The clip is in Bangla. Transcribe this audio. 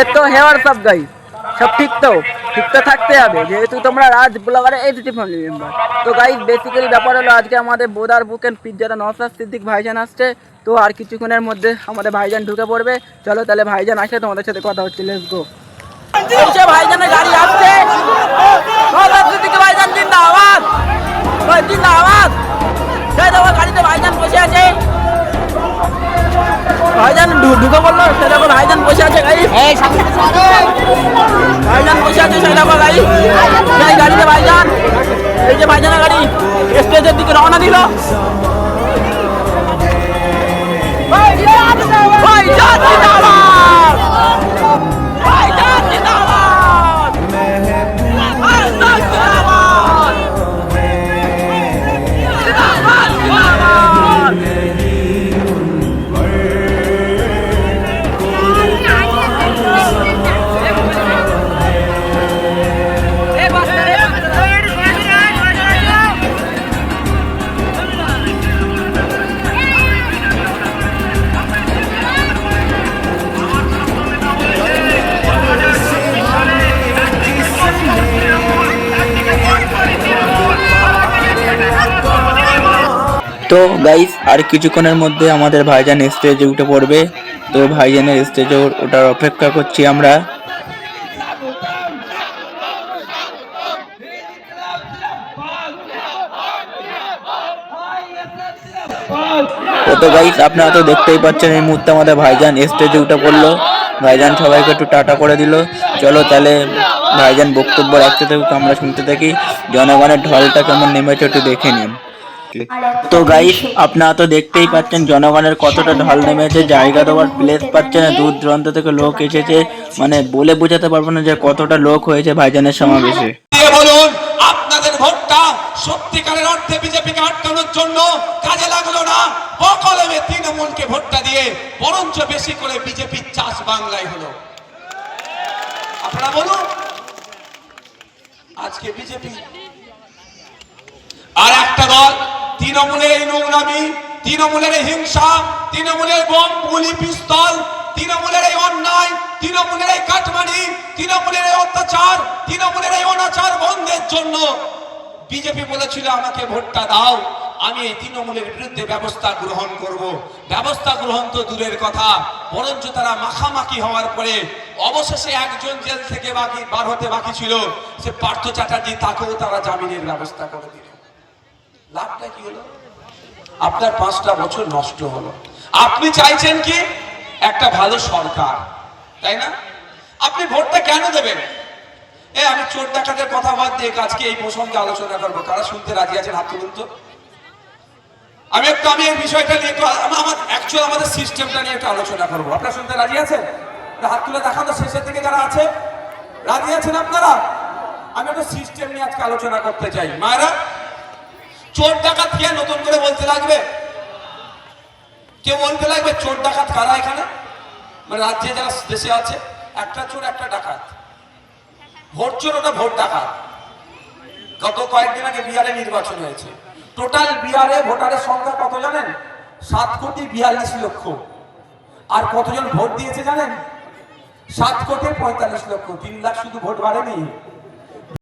এ তো হে হোয়াটসঅ্যাপ গাই সব ঠিক তো? ঠিক তো থাকতে হবে। যেহেতু তোমরা রাজ ব্লগারে, এই দুটি ফ্যামিলি মেম্বার তো গাইজ বেসিক্যালি ব্যাপার হলো, আজকে আমাদের বোদার বুকেন পিজ্জাটা নসাদ সিদ্দিক ভাইজান আসছে। তো আর কিছুক্ষণের মধ্যে আমাদের ভাইজান ঢুকে পড়বে। চলো তাহলে ভাইজান আসে, তোমাদের সাথে কথা হচ্ছে। লেটস গো ভাইজানের গাড়ি আসছে। নওশাদ সিদ্দিক ভাইজান, জিন্দাবাদ। ভাইজান ঢুকে পড়ল সে দেখো ভাইজান বসে আছে গাড়ি ভাইজান বসে আছে সেই দেখো গাড়ি গাড়িতে ভাইজান এই যে ভাইজানের গাড়ি স্টেজের দিকে রওনা দিল। তো গাইস আর কিছুক্ষণের মধ্যে আমাদের ভাইজান স্টেজে উঠে পড়বে। তো ভাইজানের স্টেজে ওটার অপেক্ষা করছি আমরা। তো গাইস আপনারা তো দেখতেই পাচ্ছেন এই মুহূর্তে আমাদের ভাইজান স্টেজে উঠে পড়ল। ভাইজান সবাইকে একটু টাটা করে দিল। চলো তাহলে ভাইজান বক্তব্য রাখতে থাকুক, আমরা শুনতে থাকি। জনগণের ঢলটা কেমন নেমেছে একটু দেখে নিন। তো গাইস আপনারা তো দেখতেই পাচ্ছেন, জনগণের কতটা ঢল নেমেছে, জায়গা দেওয়ার প্লেস পাচ্ছে না, দূর দূরান্ত থেকে লোক এসেছে। মানে বলে বোঝাতে পারব না যে কতটা লোক হয়েছে ভাইজানের সমাবেশে। বলুন, আপনাদের ভোটটা সত্যিকারের অর্থে বিজেপিকে আটকানোর জন্য কাজে লাগল না। অকলমে তৃণমূলকে ভোটটা দিয়ে, বরঞ্চ বেশি করে বিজেপির চাষ বাংলায় হলো। আপনারা বলুন, আজকে বিজেপি আর একটা দল তৃণমূলের এই নোংরামি, তৃণমূলের এই হিংসা, তৃণমূলের বম, গুলি, পিস্তল, তৃণমূলের এই অন্যায়, তৃণমূলের এই কাটমানি, তৃণমূলের এই অত্যাচার, তৃণমূলের এই অনাচার বন্ধের জন্য বিজেপি বলেছিল, আমাকে ভোটটা দাও, আমি এই তৃণমূলের বিরুদ্ধে ব্যবস্থা গ্রহণ করব। ব্যবস্থা গ্রহণ তো দূরের কথা, বরঞ্চ তারা মাখামাখি হওয়ার পরে অবশেষে একজন জেল থেকে বাকি, বার হতে বাকি ছিল, সে পার্থ চ্যাটার্জি, তাকেও তারা জামিনের ব্যবস্থা করে দিল। লাভটা কি হলো? আপনার পাঁচটা বছর নষ্ট হলো। আপনি চাইছেন কি? একটা ভালো সরকার, তাই না? আপনি ভোটটা কেন দেবেন? এ, আমি চোর ডাকাতের কথা বাদ দিয়ে আজকে এই প্রসঙ্গে আলোচনা করব। কারা শুনতে রাজি আছেন? হাত তুলুন তো। আমি একটু, আমি এই বিষয়টা নিয়ে একটু আমার অ্যাকচুয়াল আমাদের সিস্টেমটা নিয়ে একটু আলোচনা করব। আপনারা শুনতে রাজি আছেন? হাত তুলে দেখানো শেষের দিকে যারা আছে। রাজি আছেন আপনারা? আমি একটা সিস্টেম নিয়ে আজকে আলোচনা করতে চাই। মায়েরা চোর ডাকাত কে নতুন করে বলতে লাগবে? কে বলতে লাগবে চোর ডাকাত কারা এখানে? মানে রাজ্যে যারা দেশে আছে, একটা চোর, একটা ডাকাত। ভোট চোর ওটা ভোট ডাকাত। গত কয়েকদিন আগে বিহারে নির্বাচন হয়েছে। টোটাল বিহারে ভোটারের সংখ্যা কত জানেন? সাত কোটি বিয়াল্লিশ লক্ষ। আর কতজন ভোট দিয়েছে জানেন? সাত কোটি পঁয়তাল্লিশ লক্ষ। তিন লাখ শুধু ভোট বাড়েনি।